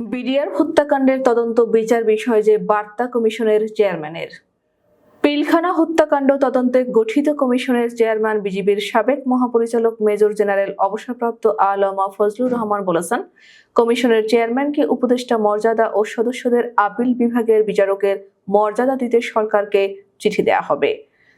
BDR হত্যাকাণ্ডের তদন্ত বিচার বিষয়ে যে বার্তা কমিশনের চেয়ারম্যানের। পিলখানা হত্যাকাণ্ড তদন্তে গঠিত কমিশনের চেয়ারম্যান বিজিবির সাবেক মহাপরিচালক মেজর জেনারেল অবসরপ্রাপ্ত আলমা ফজলুর রহমান বলেছেন, কমিশনের চেয়ারম্যানকে উপদেষ্টা মর্যাদা ও সদস্যদের আপিল বিভাগের বিচারকের মর্যাদা দিতে সরকারকে চিঠি দেয়া হবে।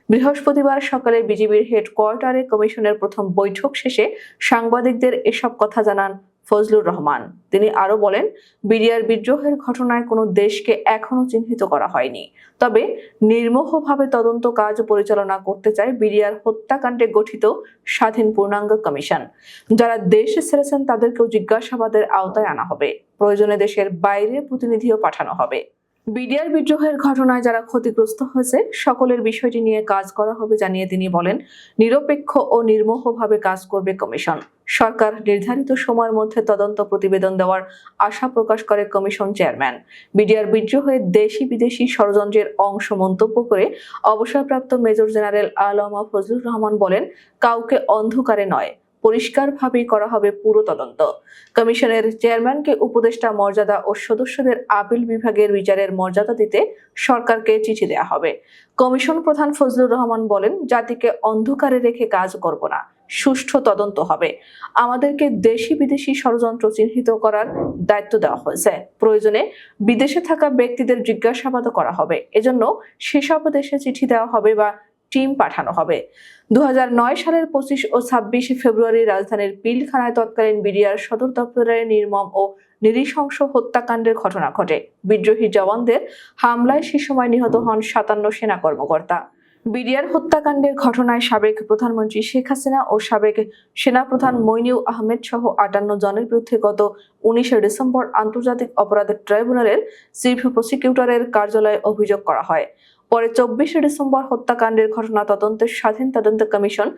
বৃহস্পতিবার সকালে বিজিবির হেডকোয়ার্টারে কমিশনের প্রথম বৈঠক শেষে সাংবাদিকদের এসব কথা জানান ফজলুর রহমান। তিনি আরও বলেন, বিডিআর বিদ্রোহের ঘটনায় কোনো দেশকে এখনও চিহ্নিত করা হয়নি। তবে নির্মোহভাবে তদন্ত কাজ পরিচালনা করতে চায় বিডিআর হত্যাকাণ্ডে গঠিত স্বাধীন পূর্ণাঙ্গ কমিশন। যারা দেশ ছেড়েছেন তাদেরকেও জিজ্ঞাসাবাদের আওতায় আনা হবে। প্রয়োজনে দেশের বাইরে প্রতিনিধিও পাঠানো হবে। বিডিআর বিদ্রোহের ঘটনায় যারা ক্ষতিগ্রস্ত হয়েছে, সকলের বিষয়টি নিয়ে কাজ করা হবে জানিয়ে তিনি বলেন, নিরপেক্ষ ও নির্মোহভাবে কাজ করবে কমিশন। সরকার নির্ধারিত সময়ের মধ্যে তদন্ত প্রতিবেদন দেওয়ার আশা প্রকাশ করে কমিশন চেয়ারম্যান। বিডিআর বিদ্রোহে দেশি বিদেশি ষড়যন্ত্রের অংশ মন্তব্য করে অবসরপ্রাপ্ত মেজর জেনারেল আলমা ফজলুর রহমান বলেন, কাউকে অন্ধকারে নয় পরিষ্কারভাবেই করা হবে পুরো তদন্ত। কমিশনের চেয়ারম্যানকে উপদেষ্টা মর্যাদা ও সদস্যদের আপিল বিভাগের বিচারের মর্যাদা দিতে সরকারকে চিঠি দেওয়া হবে। কমিশন প্রধান ফজলুর রহমান বলেন, জাতিকে অন্ধকারে রেখে কাজ করব না, সুষ্ঠু তদন্ত হবে। আমাদেরকে দেশি বিদেশি ষড়যন্ত্র চিহ্নিত করার দায়িত্ব দেওয়া হয়েছে। প্রয়োজনে বিদেশে থাকা ব্যক্তিদের জিজ্ঞাসাবাদ করা হবে। এজন্য সেসব দেশে চিঠি দেওয়া হবে বা টিম পাঠানো হবে। দু হাজার নয় সালের পঁচিশ ও ছাব্বিশে ফেব্রুয়ারি রাজধানীর পিলখানায় তৎকালীন বিডিআর সদর দপ্তরের নির্মম ও নৃশংস হত্যাকাণ্ডের ঘটনা ঘটে। বিদ্রোহী জওয়ানদের হামলায় সে সময় নিহত হন সাতান্ন সেনা কর্মকর্তা। বিডিআর হত্যাকাণ্ডের ঘটনায় সাবেক প্রধানমন্ত্রী শেখ হাসিনা ও সাবেক সেনাপ্রধান মইনিউ আহমেদ সহ আটান্ন জনের বিরুদ্ধে গত উনিশে ডিসেম্বর আন্তর্জাতিক অপরাধ ট্রাইব্যুনালের চিফ প্রসিকিউটরের কার্যালয়ে অভিযোগ করা হয়। পরে চব্বিশে ডিসেম্বর হত্যাকাণ্ডের ঘটনা তদন্তের স্বাধীন তদন্ত কমিশন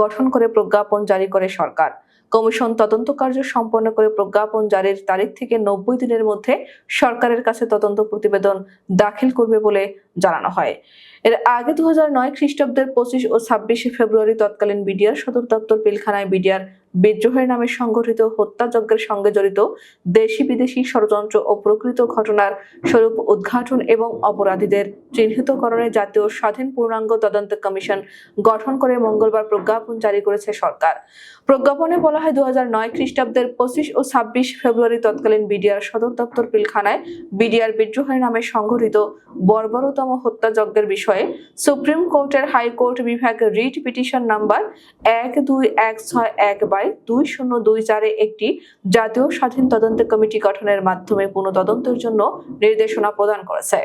গঠন করে প্রজ্ঞাপন জারি করে সরকার। কমিশন তদন্ত কার্য সম্পন্ন করে প্রজ্ঞাপন জারির তারিখ থেকে নব্বই দিনের মধ্যে সরকারের কাছে তদন্ত প্রতিবেদন দাখিল করবে বলে জানানো হয়। এর আগে দু নয় খ্রিস্টাব্দের পঁচিশ ও ছাব্বিশে ফেব্রুয়ারি তৎকালীন বিডিআর সদর দপ্তর পিলখানায় বিডিআর বিদ্রোহের নামে সংগঠিত হত্যাযজ্ঞের সঙ্গে জড়িত দেশি বিদেশি ষড়যন্ত্র ও প্রকৃত ঘটনার স্বরূপ উদ্ঘাটন এবং অপরাধীদের চিহ্নিতকরণে জাতীয় স্বাধীন পূর্ণাঙ্গ তদন্ত কমিশন গঠন করে মঙ্গলবার প্রজ্ঞাপন জারি করেছে সরকার। প্রজ্ঞাপনে বলা হয় দু খ্রিস্টাব্দের পঁচিশ ও ছাব্বিশ ফেব্রুয়ারি তৎকালীন বিডিআর সদর দপ্তর পিলখানায় বিডিআর বিদ্রোহের নামে সংগঠিত বর্বরতম হত্যাযজ্ঞের বিষয়ে সুপ্রিম কোর্টের হাইকোর্ট বিভাগ রিট পিটিশন নাম্বার এক দুই এক ছয় এক বাই দুই শূন্য দুই চারে একটি জাতীয় স্বাধীন তদন্ত কমিটি গঠনের মাধ্যমে পুনঃ তদন্তের জন্য নির্দেশনা প্রদান করেছে।